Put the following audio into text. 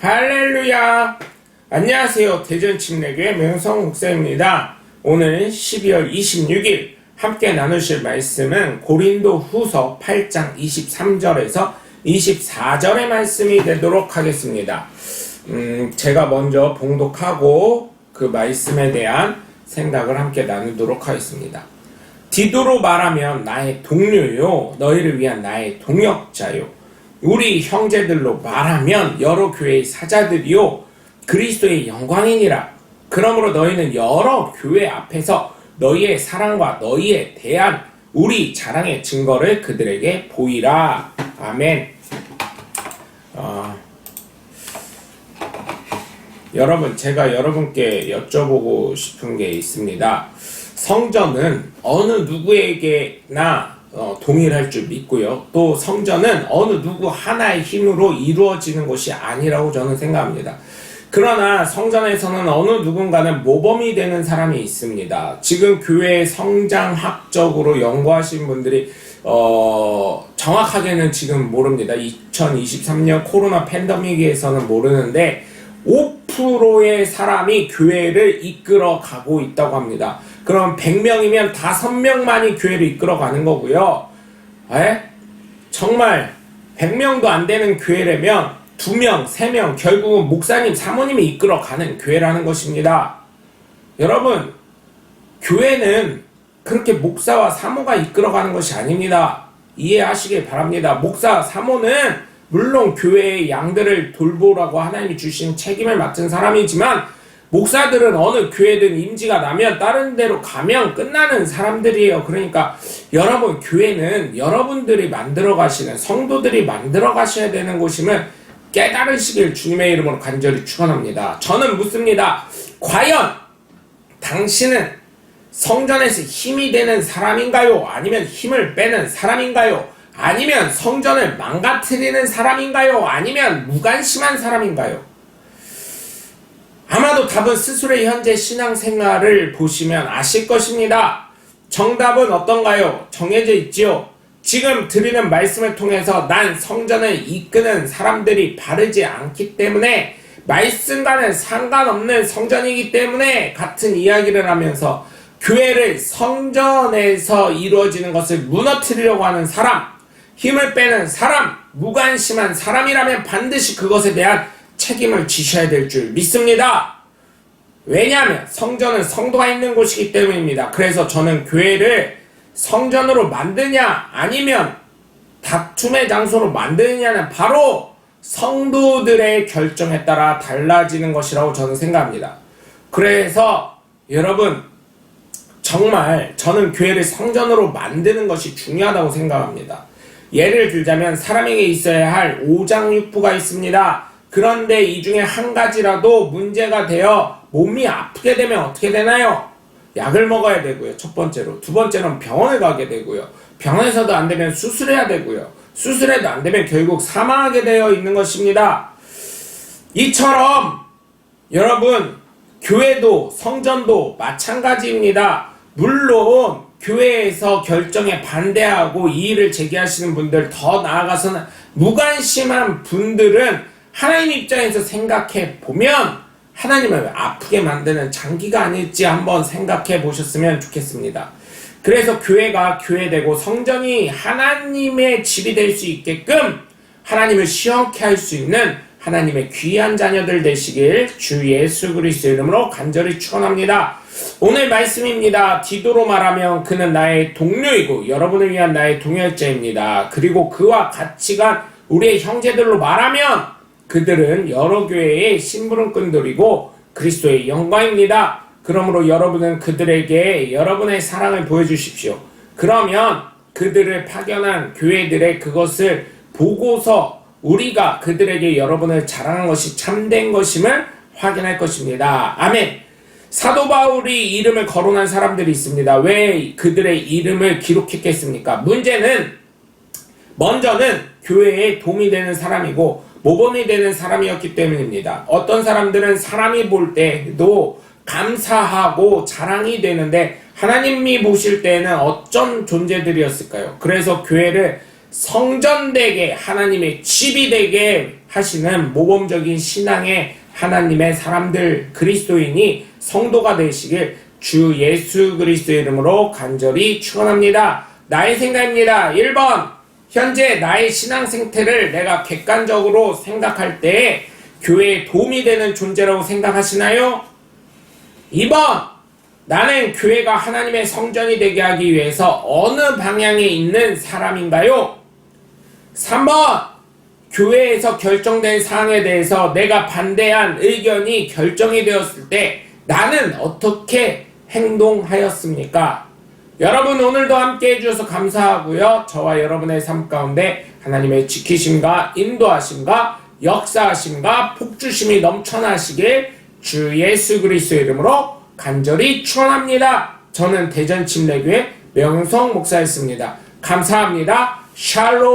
할렐루야! 안녕하세요. 대전 침례교회 명성 목사입니다. 오늘 12월 26일 함께 나누실 말씀은 고린도 후서 8장 23절에서 24절의 말씀이 되도록 하겠습니다. 음, 제가 먼저 봉독하고 그 말씀에 대한 생각을 함께 나누도록 하겠습니다. 디도로 말하면 나의 동료요, 너희를 위한 나의 동역자요. 우리 형제들로 말하면 여러 교회의 사자들이요, 그리스도의 영광이니라. 그러므로 너희는 여러 교회 앞에서 너희의 사랑과 너희에 대한 우리 자랑의 증거를 그들에게 보이라. 아멘. 어, 여러분, 제가 여러분께 여쭤보고 싶은 게 있습니다. 성전은 어느 누구에게나 어, 동일할 줄 믿고요. 또 성전은 어느 누구 하나의 힘으로 이루어지는 것이 아니라고 저는 생각합니다. 그러나 성전에서는 어느 누군가는 모범이 되는 사람이 있습니다. 지금 교회 성장학적으로 연구하신 분들이 어, 정확하게는 지금 모릅니다. 2023년 코로나 팬데믹에서는 모르는데 5%의 사람이 교회를 이끌어 가고 있다고 합니다. 그럼 100명이면 5명만이 교회를 이끌어 가는 거고요. 에? 정말 100명도 안 되는 교회라면 2명, 3명, 결국은 목사님, 사모님이 이끌어 가는 교회라는 것입니다. 여러분, 교회는 그렇게 목사와 사모가 이끌어 가는 것이 아닙니다. 이해하시길 바랍니다. 목사, 사모는 물론 교회의 양들을 돌보라고 하나님이 주신 책임을 맡은 사람이지만 목사들은 어느 교회든 임지가 나면 다른 데로 가면 끝나는 사람들이에요. 그러니까 여러분 교회는 여러분들이 만들어 가시는 성도들이 만들어 가셔야 되는 곳임을 깨달으시길 주님의 이름으로 간절히 축원합니다. 저는 묻습니다. 과연 당신은 성전에서 힘이 되는 사람인가요? 아니면 힘을 빼는 사람인가요? 아니면 성전을 망가뜨리는 사람인가요? 아니면 무관심한 사람인가요? 아마도 답은 스스로의 현재 신앙생활을 보시면 아실 것입니다. 정답은 어떤가요? 정해져 있지요. 지금 드리는 말씀을 통해서 난 성전을 이끄는 사람들이 바르지 않기 때문에 말씀과는 상관없는 성전이기 때문에 같은 이야기를 하면서 교회를 성전에서 이루어지는 것을 무너뜨리려고 하는 사람, 힘을 빼는 사람, 무관심한 사람이라면 반드시 그것에 대한 책임을 지셔야 될 줄 믿습니다. 왜냐하면 성전은 성도가 있는 곳이기 때문입니다. 그래서 저는 교회를 성전으로 만드냐 아니면 다툼의 장소로 만드느냐는 바로 성도들의 결정에 따라 달라지는 것이라고 저는 생각합니다. 그래서 여러분 정말 저는 교회를 성전으로 만드는 것이 중요하다고 생각합니다. 예를 들자면 사람에게 있어야 할 오장육부가 있습니다. 그런데 이 중에 한 가지라도 문제가 되어 몸이 아프게 되면 어떻게 되나요? 약을 먹어야 되고요. 첫 번째로. 두 번째로는 병원에 가게 되고요. 병원에서도 안 되면 수술해야 되고요. 수술해도 안 되면 결국 사망하게 되어 있는 것입니다. 이처럼 여러분 교회도 성전도 마찬가지입니다. 물론 교회에서 결정에 반대하고 이의를 제기하시는 분들 더 나아가서는 무관심한 분들은 하나님 입장에서 생각해 보면 하나님을 아프게 만드는 장기가 아닐지 한번 생각해 보셨으면 좋겠습니다. 그래서 교회가 교회되고 성전이 하나님의 집이 될 수 있게끔 하나님을 시험케 할 수 있는 하나님의 귀한 자녀들 되시길 주 예수 그리스도 이름으로 간절히 축원합니다. 오늘 말씀입니다. 디도로 말하면 그는 나의 동료이고 여러분을 위한 나의 동역자입니다. 그리고 그와 같이 간 우리의 형제들로 말하면 그들은 여러 교회의 심부름꾼들이고 그리스도의 영광입니다. 그러므로 여러분은 그들에게 여러분의 사랑을 보여주십시오. 그러면 그들을 파견한 교회들의 그것을 보고서 우리가 그들에게 여러분을 자랑한 것이 참된 것임을 확인할 것입니다. 아멘. 사도 바울이 이름을 거론한 사람들이 있습니다. 왜 그들의 이름을 기록했겠습니까? 문제는 먼저는 교회에 도움이 되는 사람이고 모범이 되는 사람이었기 때문입니다. 어떤 사람들은 사람이 볼 때도 감사하고 자랑이 되는데 하나님이 보실 때는 어떤 존재들이었을까요? 그래서 교회를 성전 되게 하나님의 집이 되게 하시는 모범적인 신앙의 하나님의 사람들 그리스도인이 성도가 되시길 주 예수 그리스도의 이름으로 간절히 축원합니다. 나의 생각입니다. 1번 현재 나의 신앙 생태를 내가 객관적으로 생각할 때 교회에 도움이 되는 존재라고 생각하시나요? 2번 나는 교회가 하나님의 성전이 되게 하기 위해서 어느 방향에 있는 사람인가요? 3번 교회에서 결정된 사항에 대해서 내가 반대한 의견이 결정이 되었을 때 나는 어떻게 행동하였습니까? 여러분 오늘도 함께 해주셔서 감사하고요. 저와 여러분의 삶 가운데 하나님의 지키심과 인도하심과 역사하심과 복주심이 넘쳐나시길 주 예수 그리스도의 이름으로 간절히 축원합니다. 저는 대전 침례교회 명성 목사였습니다. 감사합니다. 샬롬